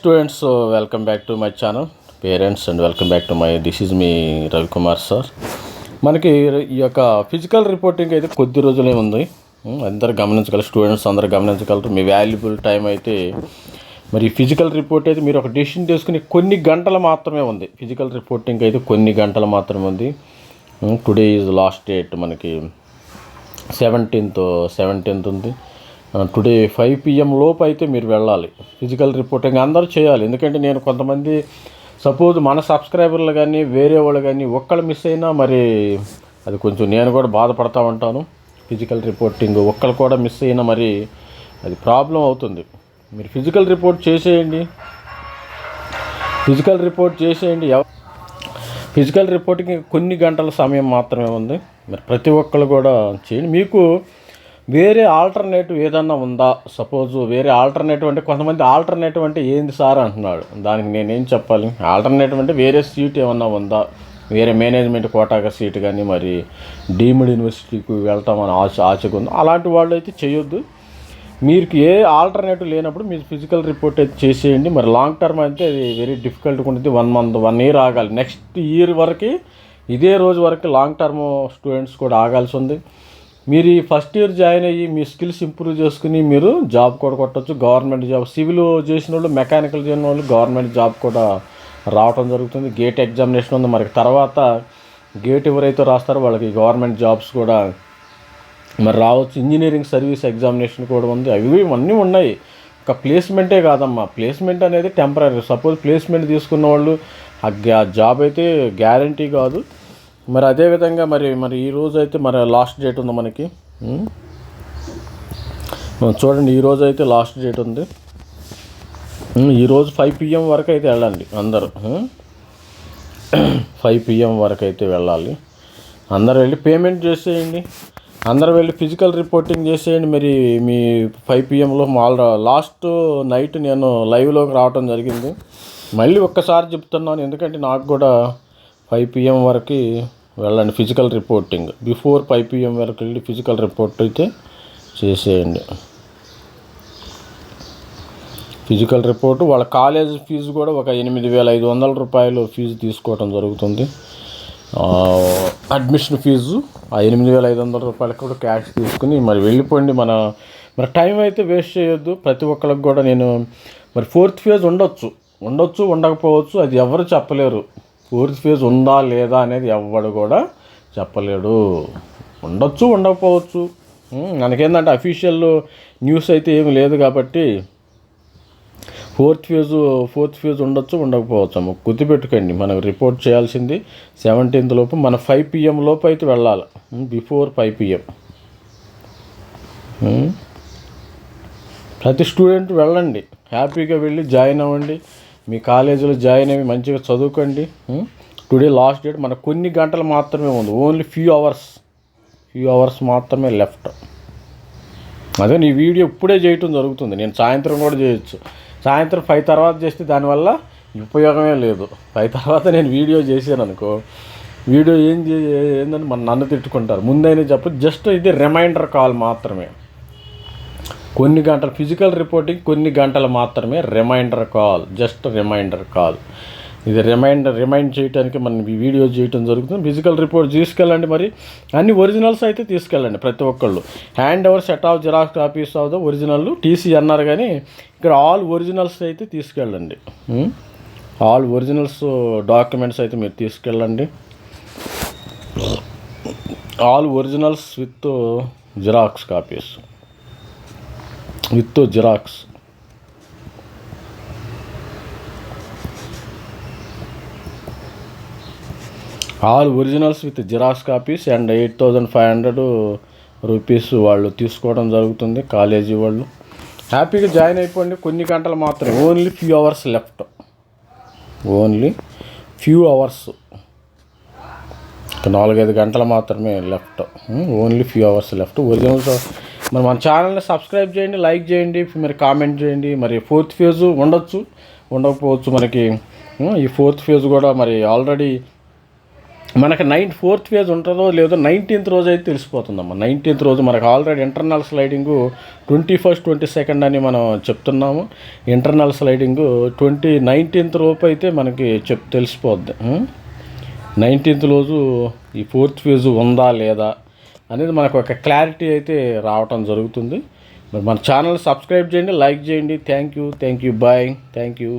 Students welcome back to my channel parents and welcome back to my this is me Ravikumar sir మనకి ఈ యొక్క physical reporting అయితే కొద్ది రోజులే ఉంది. అందరు గమనించగలరు స్టూడెంట్స్ అందరు గమనించగలరు. మీ వాల్యుబుల్ టైం అయితే మరి ఫిజికల్ రిపోర్ట్ అయితే మీరు ఒక డెసిషన్ తీసుకుని కొన్ని గంటలు మాత్రమే ఉంది. ఫిజికల్ రిపోర్టింగ్ అయితే కొన్ని గంటలు మాత్రమే ఉంది. టుడే ఈజ్ లాస్ట్ డేట్ మనకి సెవెంటీన్త్ సెవెంటీన్త్ ఉంది. టుడే ఫైవ్ పిఎం లోపు అయితే మీరు వెళ్ళాలి. ఫిజికల్ రిపోర్టింగ్ అందరూ చేయాలి. ఎందుకంటే నేను కొంతమంది సపోజ్ మన సబ్స్క్రైబర్లు కానీ వేరే వాళ్ళు కానీ ఒక్కళ్ళు మిస్ అయినా మరి అది కొంచెం నేను కూడా బాధపడతా ఉంటాను. ఫిజికల్ రిపోర్టింగ్ ఒక్కళ్ళు కూడా మిస్ అయినా మరి అది ప్రాబ్లం అవుతుంది. మీరు ఫిజికల్ రిపోర్ట్ చేసేయండి. ఫిజికల్ రిపోర్ట్ చేసేయండి. ఎవ ఫిజికల్ రిపోర్టింగ్ కొన్ని గంటల సమయం మాత్రమే ఉంది. మరి ప్రతి ఒక్కరు కూడా చేయండి. మీకు వేరే ఆల్టర్నేటివ్ ఏదన్నా ఉందా? సపోజ్ వేరే ఆల్టర్నేటివ్ అంటే కొంతమంది ఆల్టర్నేటివ్ అంటే ఏంది సార్ అంటున్నాడు. దానికి నేనేం చెప్పాలి? ఆల్టర్నేటివ్ అంటే వేరే సీట్ ఏమన్నా ఉందా? వేరే మేనేజ్మెంట్ కోటాగా సీట్ కానీ మరి డీమ్డ్ యూనివర్సిటీకి వెళ్తామని ఆశ ఆశగా ఉంది? అలాంటి వాళ్ళు అయితే చేయొద్దు. మీకు ఏ ఆల్టర్నేటివ్ లేనప్పుడు మీరు ఫిజికల్ రిపోర్ట్ అయితే చేసేయండి. మరి లాంగ్ టర్మ్ అయితే అది వెరీ డిఫికల్ట్గా ఉంటుంది వన్ మంత్ వన్ ఇయర్ ఆగాలి. నెక్స్ట్ ఇయర్ వరకు ఇదే రోజు వరకు లాంగ్ టర్మ్ స్టూడెంట్స్ కూడా ఆగాల్సి ఉంది. మీరు ఈ ఫస్ట్ ఇయర్ జాయిన్ అయ్యి మీ స్కిల్స్ ఇంప్రూవ్ చేసుకుని మీరు జాబ్ కూడా కొట్టచ్చు. గవర్నమెంట్ జాబ్ సివిల్ చేసిన వాళ్ళు మెకానికల్ చేసిన వాళ్ళు గవర్నమెంట్ జాబ్ కూడా రావటం జరుగుతుంది. గేట్ ఎగ్జామినేషన్ ఉంది. మరి తర్వాత గేట్ ఎవరైతే రాస్తారో వాళ్ళకి గవర్నమెంట్ జాబ్స్ కూడా మరి రావచ్చు. ఇంజనీరింగ్ సర్వీస్ ఎగ్జామినేషన్ కూడా ఉంది. అవి ఇవన్నీ ఉన్నాయి. ఒక ప్లేస్మెంటే కాదమ్మా. ప్లేస్మెంట్ అనేది టెంపరీ సపోజ్ ప్లేస్మెంట్ తీసుకున్న వాళ్ళు ఆ గ్యా- జాబ్ అయితే గ్యారంటీ కాదు. మరి అదేవిధంగా మరి మరి ఈ రోజు అయితే మరి లాస్ట్ డేట్ ఉంది మనకి. చూడండి ఈ అయితే లాస్ట్ డేట్ ఉంది. ఈరోజు ఫైవ్ పిఎం వరకు అయితే వెళ్ళండి అందరూ. ఫైవ్ పిఎం వరకు అయితే వెళ్ళాలి. అందరు వెళ్ళి పేమెంట్ చేసేయండి. అందరు వెళ్ళి ఫిజికల్ రిపోర్టింగ్ చేసేయండి. మరి మీ ఫైవ్ పిఎంలో మాల్ లాస్ట్ నైట్ నేను లైవ్లోకి రావటం జరిగింది. మళ్ళీ ఒక్కసారి చెప్తున్నాను ఎందుకంటే నాకు కూడా ఫైవ్ పిఎం వరకు వెళ్ళండి. Physical reporting before five PM వరకు వెళ్ళి ఫిజికల్ రిపోర్ట్ అయితే చేసేయండి. ఫిజికల్ రిపోర్టు వాళ్ళ కాలేజ్ ఫీజు కూడా ఒక ఎనిమిది వేల ఐదు వందల రూపాయలు ఫీజు తీసుకోవడం జరుగుతుంది. అడ్మిషన్ ఫీజు ఆ ఎనిమిది వేల ఐదు వందల రూపాయలకు కూడా క్యాష్ తీసుకుని మరి వెళ్ళిపోండి. మన మరి టైం అయితే వేస్ట్ చేయొద్దు. ప్రతి ఒక్కరికి కూడా నేను మరి ఫోర్త్ ఫేజ్ ఉండొచ్చు. ఉండొచ్చు ఉండకపోవచ్చు అది ఎవరు చెప్పలేరు. ఫోర్త్ ఫేజ్ ఉందా లేదా అనేది ఎవ్వడు కూడా చెప్పలేడు. ఉండొచ్చు ఉండకపోవచ్చు. మనకేంటంటే మనకేందంటే అఫీషియల్ న్యూస్ అయితే ఏమి లేదు కాబట్టి ఫోర్త్ ఫేజ్ ఫోర్త్ ఫేజ్ ఉండొచ్చు ఉండకపోవచ్చు గుర్తుపెట్టుకోండి మనం రిపోర్ట్ చేయాల్సింది సెవెంటీన్త్ లోపు మన ఫైవ్ పిఎం లోపు అయితే వెళ్ళాలి. Before five PM. ప్రతి స్టూడెంట్ వెళ్ళండి. హ్యాపీగా వెళ్ళి జాయిన్ అవ్వండి. మీ కాలేజీలో జాయిన్ అయ్యి మంచిగా చదువుకోండి టుడే లాస్ట్ డేట్ మనకు కొన్ని గంటలు మాత్రమే ఉంది. Only few hours few hours మాత్రమే లెఫ్ట్ అదే నీ వీడియో ఇప్పుడే చేయటం జరుగుతుంది. నేను సాయంత్రం కూడా చేయొచ్చు. సాయంత్రం ఫైవ్ తర్వాత చేస్తే దానివల్ల ఉపయోగమే లేదు. ఫైవ్ తర్వాత నేను వీడియో చేశాను అనుకో. వీడియో ఏం ఏందని మన నన్ను తిట్టుకుంటారు. ముందైనా చెప్పు. జస్ట్ ఇది రిమైండర్ కాల్ మాత్రమే. కొన్ని గంటలు ఫిజికల్ రిపోర్టింగ్ కొన్ని గంటలు మాత్రమే reminder call just reminder call ఇది రిమైండర్ రిమైండ్ చేయడానికి మనం ఈ వీడియో చేయడం జరుగుతుంది. ఫిజికల్ రిపోర్ట్ తీసుకెళ్ళండి మరి. అన్ని ఒరిజినల్స్ అయితే తీసుకెళ్ళండి ప్రతి ఒక్కళ్ళు. Hand over set of xerox copies of the original TC అన్నారు కానీ ఇక్కడ ఆల్ ఒరిజినల్స్ అయితే తీసుకెళ్ళండి. ఆల్ ఒరిజినల్స్ డాక్యుమెంట్స్ అయితే మీరు తీసుకెళ్ళండి. All originals with xerox copies with xerox all originals with xerox copies and eight thousand five hundred rupees వాళ్ళు తీసుకోవడం జరుగుతుంది కాలేజీ వాళ్ళు. హ్యాపీగా జాయిన్ అయిపోండి. కొన్ని గంటలు మాత్రమే. Only few hours left only few hours నాలుగైదు గంటలు మాత్రమే left only few hours left originals మరి మన ఛానల్ని సబ్స్క్రైబ్ చేయండి లైక్ చేయండి మరి కామెంట్ చేయండి. మరి ఫోర్త్ ఫేజ్ ఉండొచ్చు ఉండకపోవచ్చు మనకి. ఈ ఫోర్త్ ఫేజ్ కూడా మరి ఆల్రెడీ మనకి నైన్ ఫోర్త్ ఫేజ్ ఉంటుందో లేదో నైన్టీన్త్ రోజు అయితే తెలిసిపోతుందమ్మా. నైన్టీన్త్ రోజు మనకు already internal sliding twenty first twenty second అని మనం చెప్తున్నాము. ఇంటర్నల్ స్లైడింగ్ ట్వంటీ నైన్టీన్త్ లోపు అయితే మనకి చెప్ తెలిసిపోద్ది. నైన్టీన్త్ రోజు ఈ ఫోర్త్ ఫేజ్ ఉందా లేదా అనేది మనకు ఒక క్లారిటీ అయితే రావటం జరుగుతుంది. మరి మన ఛానల్ సబ్స్క్రైబ్ చేయండి లైక్ చేయండి. Thank you thank you bye thank you